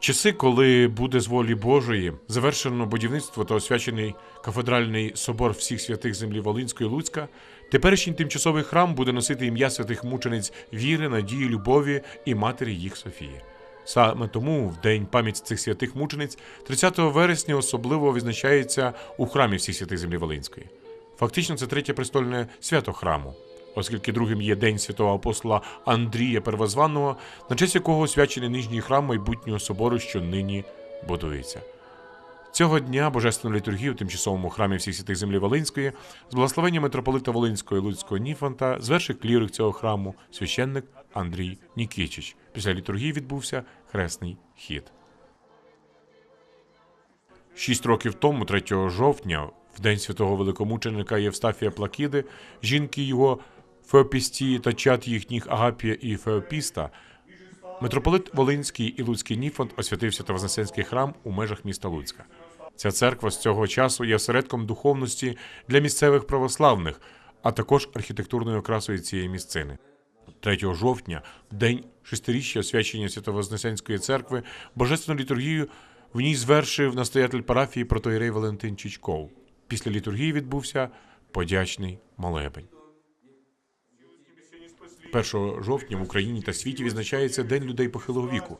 Часи, коли буде з волі Божої завершено будівництво та освячений кафедральний собор всіх святих землі Волинської Луцька, теперішній тимчасовий храм буде носити ім'я святих мучениць віри, надії, любові і матері їх Софії. Саме тому в день пам'яті цих святих мучениць 30 вересня особливо відзначається у храмі всіх святих землі Волинської. Фактично, це третє престольне свято храму, оскільки другим є День святого апостола Андрія Первозваного, на честь якого освячений нижній храм майбутнього собору, що нині будується. Цього дня божественну літургію в тимчасовому храмі всіх святих землі Волинської з благословення митрополита Волинського і Луцького Ніфанта звершив клірик цього храму священник Андрій Нікічич. Після літургії відбувся хресний хід. Шість років тому, 3 жовтня, в день святого великомученика Євстафія Плакіди, жінки його Феопістії та чад їхніх Агапія і Феопіста, митрополит Волинський і Луцький Ніфонт освятив Свято-Вознесенський храм у межах міста Луцька. Ця церква з цього часу є осередком духовності для місцевих православних, а також архітектурною окрасою цієї місцини. 3 жовтня, день шестиріччя освячення Свято-Вознесенської церкви, божественну літургію в ній звершив настоятель парафії протоїрей Валентин Чичков. Після літургії відбувся подячний молебень. 1 жовтня в Україні та світі відзначається День людей похилого віку.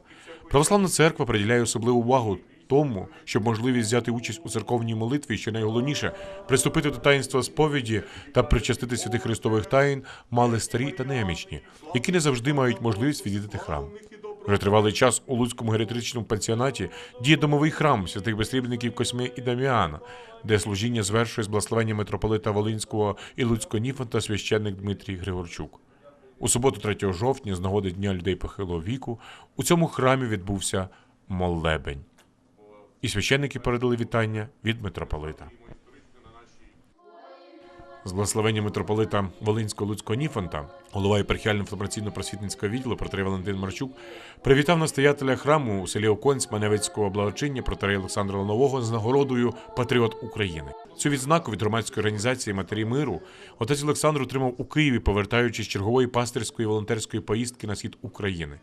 Православна церква приділяє особливу увагу тому, щоб можливість взяти участь у церковній молитві, що найголовніше, приступити до таїнства сповіді та причастити святих Христових таїн мали старі та немічні, які не завжди мають можливість відвідати храм. Вже тривалий час у Луцькому геріатричному пансіонаті діє домовий храм святих безсрібників Косьми і Даміана, де служіння звершує з благословення митрополита Волинського і Луцького Ніфанта священник Дмитрій Григорчук. У суботу, 3 жовтня, з нагоди Дня людей похилого віку, у цьому храмі відбувся молебень. І священники передали вітання від митрополита. З благословення митрополита Волинського Луцького Ніфанта, голова єпархіально інформаційно-просвітницького відділу протерей Валентин Марчук привітав настоятеля храму у селі Оконць Маневицького благочиння протерей Олександра Ланового з нагородою Патріот України. Цю відзнаку від громадської організації Матері Миру отець Олександр отримав у Києві, повертаючись з чергової пастирської волонтерської поїздки на схід України.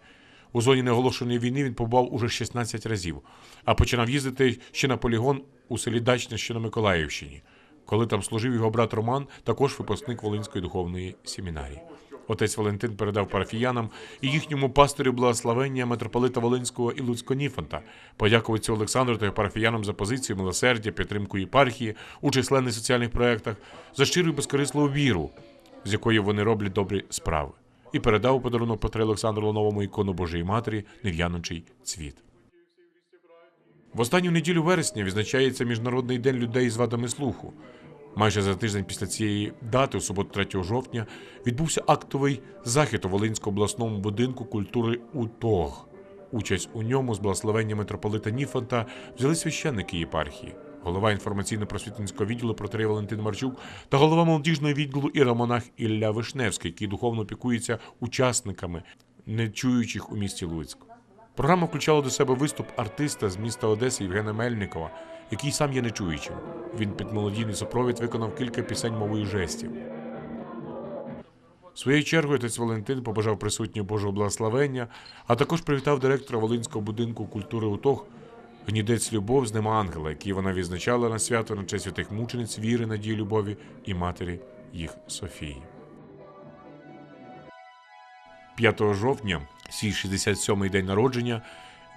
У зоні неоголошеної війни він побував уже 16 разів, а починав їздити ще на полігон у селі Дачне, що на Миколаївщині. Коли там служив його брат Роман, також випускник Волинської духовної семінарії. Отець Валентин передав парафіянам і їхньому пастирю благословення митрополита Волинського і Луцького Ніфанта. Подякував Олександру та парафіянам за позицію милосердя, підтримку єпархії у численних соціальних проєктах, за щиру і безкорисливу віру, з якою вони роблять добрі справи. І передав подарунок Петре Олександру Лановому ікону Божої Матері нев'яночий цвіт. В останню неділю вересня відзначається Міжнародний день людей з вадами слуху. Майже за тиждень після цієї дати, у суботу 3 жовтня, відбувся актовий захід у Волинському обласному будинку культури УТОГ. Участь у ньому з благословення митрополита Ніфанта взяли священники єпархії, голова інформаційно-просвітницького відділу протерей Валентин Марчук та голова молодіжного відділу іеромонах Ілля Вишневський, який духовно опікується учасниками, нечуючих у місті Луцьк. Програма включала до себе виступ артиста з міста Одеси Євгена Мельникова, який сам є нечуючим. Він під молодійний супровід виконав кілька пісень мовою жестів. Своєю чергою отець Валентин побажав присутнього Божого благословення, а також привітав директора Волинського будинку культури УТОГ гнідець Любов з ним ангела, який вона відзначала на свято на честь святих мучениць віри, надії, любові і матері їх Софії. 5 жовтня, свій 67-й день народження,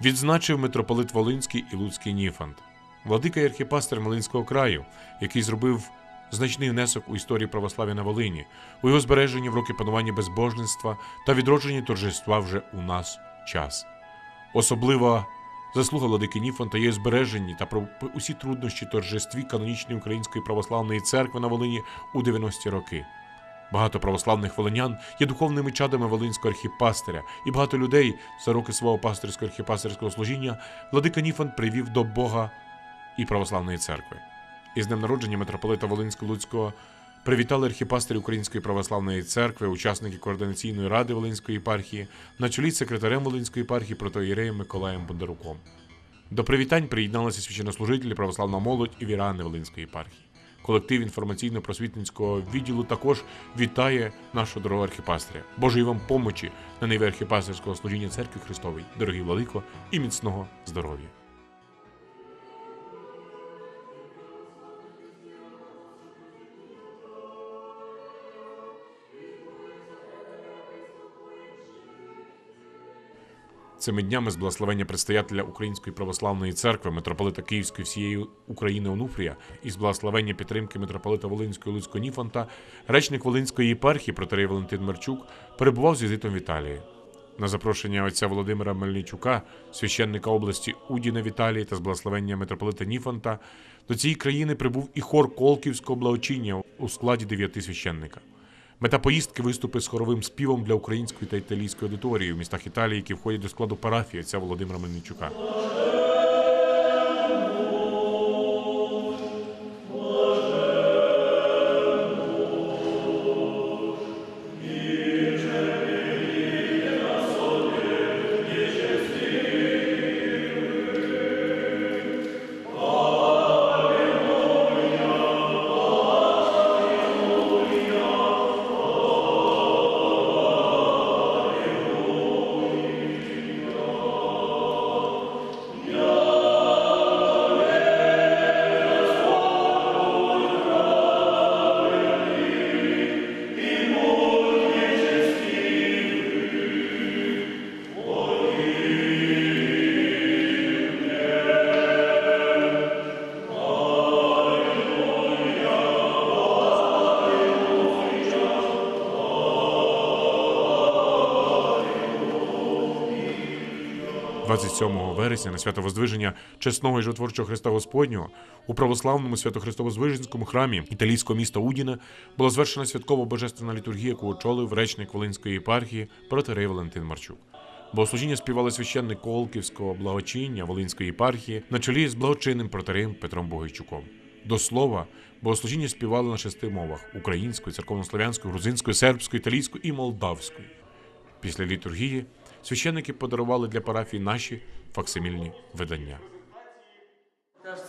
відзначив митрополит Волинський і Луцький Ніфант, владика і архіпастер Волинського краю, який зробив значний внесок у історії православ'я на Волині, у його збереженні в роки панування безбожництва та відродженні торжества вже у нас час. Особлива заслуга владики Ніфанта є в збереженні та про усі труднощі торжестві канонічної Української православної церкви на Волині у 90-ті роки. Багато православних волинян є духовними чадами Волинського архіпастиря, і багато людей за роки свого пастирського архіпастирського служіння владика Ніфан привів до Бога і православної церкви. Із днем народження митрополита Волинсько-Луцького привітали архіпастирі Української православної церкви, учасники координаційної ради Волинської єпархії, на чолі з секретарем Волинської єпархії протоїреєм Миколаєм Бондаруком. До привітань приєдналися священнослужителі православна молодь і вірани Волинської єпархії. Колектив інформаційно-просвітницького відділу також вітає нашого дорогого архіпастиря. Божої вам помочі на ниві архіпастирського служіння церкви Христової, дорогі владико, і міцного здоров'я. Цими днями з благословення предстоятеля Української православної церкви, митрополита Київської всієї України Онуфрія і з благословення підтримки митрополита Волинської Луцького Ніфонта, речник Волинської єпархії протерей Валентин Марчук перебував з візитом в Італії. На запрошення отця Володимира Мельничука, священника області Удіна в Італії та з благословення митрополита Ніфонта, до цієї країни прибув і хор Колківського благочиння у складі дев'яти священника. Мета поїздки виступи з хоровим співом для української та італійської аудиторії в містах Італії, які входять до складу парафії отця Володимира Мельничука. – 27 вересня на свято Воздвиження чесного і животворчого Христа Господнього у православному Свято-Христово-Звиженському храмі італійського міста Удіна була звершена святкова божественна літургія, яку очолив речник Волинської єпархії протерей Валентин Марчук. Богослужіння співали священник Колківського благочиння Волинської єпархії на чолі з благочинним протереєм Петром Богойчуком. До слова, богослужіння співали на шести мовах: українською, церковнослов'янською, грузинською, сербською, італійською і молдавською. Після літургії священники подарували для парафії наші факсимільні видання.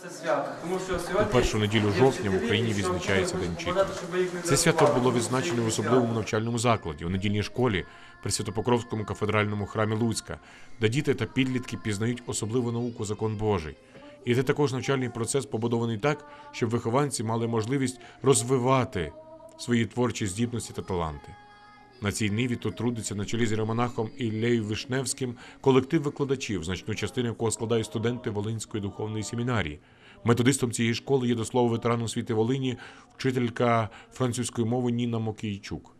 Це свято, тому що сьогодні У першу неділю жовтня в Україні відзначається День вчителя. Це свято було відзначено в особливому навчальному закладі у недільній школі при Святопокровському кафедральному храмі Луцька, де діти та підлітки пізнають особливу науку закон Божий. І це також навчальний процес побудований так, щоб вихованці мали можливість розвивати свої творчі здібності та таланти. На цій ниві тут трудиться на чолі з романахом Іллею Вишневським колектив викладачів, значну частину якого складають студенти Волинської духовної семінарії. Методистом цієї школи є до слова ветеран освіти Волині, вчителька французької мови Ніна Мокійчук.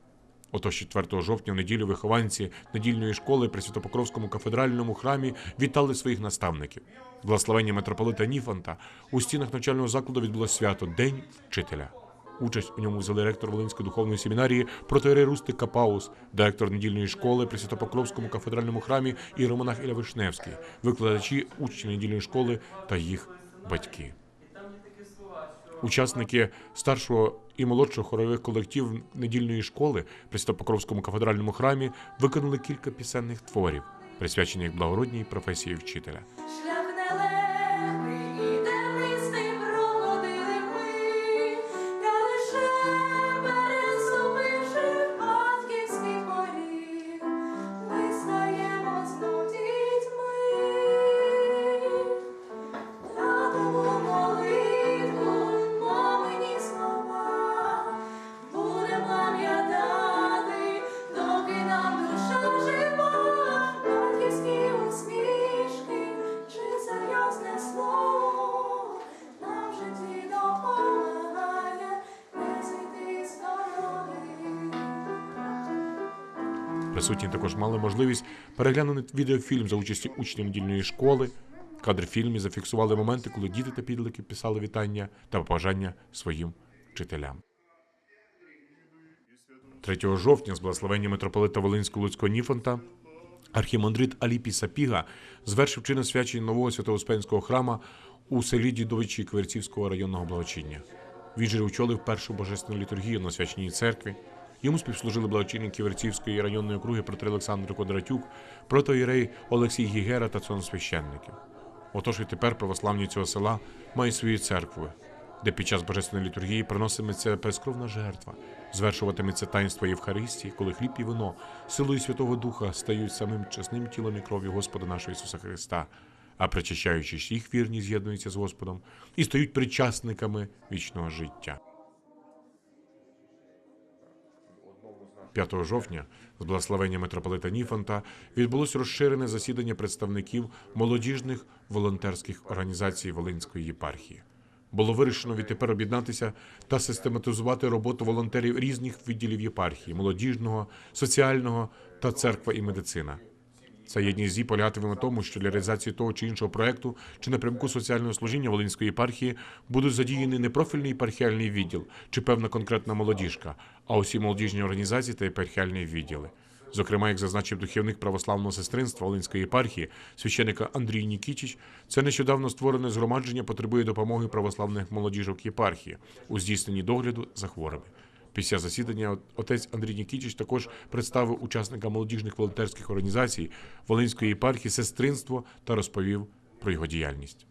Отож 4 жовтня в неділю вихованці недільної школи при Святопокровському кафедральному храмі вітали своїх наставників. Благословення митрополита Ніфанта у стінах навчального закладу відбулося свято День вчителя. Участь у ньому взяли ректор Волинської духовної семінарії протоєрей Рустик Капаус, директор недільної школи при Святопокровському кафедральному храмі і романах Ілля Вишневський, викладачі, учні недільної школи та їх батьки. Учасники старшого і молодшого хорових колективів недільної школи при Святопокровському кафедральному храмі виконали кілька пісенних творів, присвячених благородній професії вчителя. Присутні також мали можливість переглянути відеофільм за участі учнів недільної школи. Кадри фільмі зафіксували моменти, коли діти та підлики писали вітання та побажання своїм вчителям. 3 жовтня з благословення митрополита Волинського Луцького Ніфонта архімандрит Аліпій Сапіга звершив чин освячення нового святоуспенського храма у селі Дідовичі Кверцівського районного благочиння. Він же очолив першу божественну літургію на свяченій церкві. Йому співслужили благочинники Верцівської районної округи проти Олександр Кондратюк, протоїрей Олексій Гігера та цон священників. Отож і тепер православні цього села мають свої церкви де під час божественної літургії приносиметься безкровна жертва, звершуватиметься таїнство Євхаристії, коли хліб і вино силою Святого Духа стають самим чесним тілом і кров'ю Господа нашого Ісуса Христа, а причащаючись їх вірні з'єднуються з Господом і стають причасниками вічного життя. 5 жовтня з благословення митрополита Ніфанта відбулось розширене засідання представників молодіжних волонтерських організацій Волинської єпархії. Було вирішено відтепер об'єднатися та систематизувати роботу волонтерів різних відділів єпархії молодіжного, соціального та церква і медицина. Ця єдність полягатиме тому, що для реалізації того чи іншого проекту чи напрямку соціального служіння Волинської єпархії будуть задіяні не профільний єпархіальний відділ чи певна конкретна молодіжка, а усі молодіжні організації та єпархіальні відділи. Зокрема, як зазначив духовник православного сестринства Волинської єпархії, священика Андрій Нікічич, це нещодавно створене згромадження потребує допомоги православних молодіжок єпархії у здійсненні догляду за хворими. Після засідання отець Андрій Нікічич також представив учасникам молодіжних волонтерських організацій Волинської єпархії сестринство та розповів про його діяльність.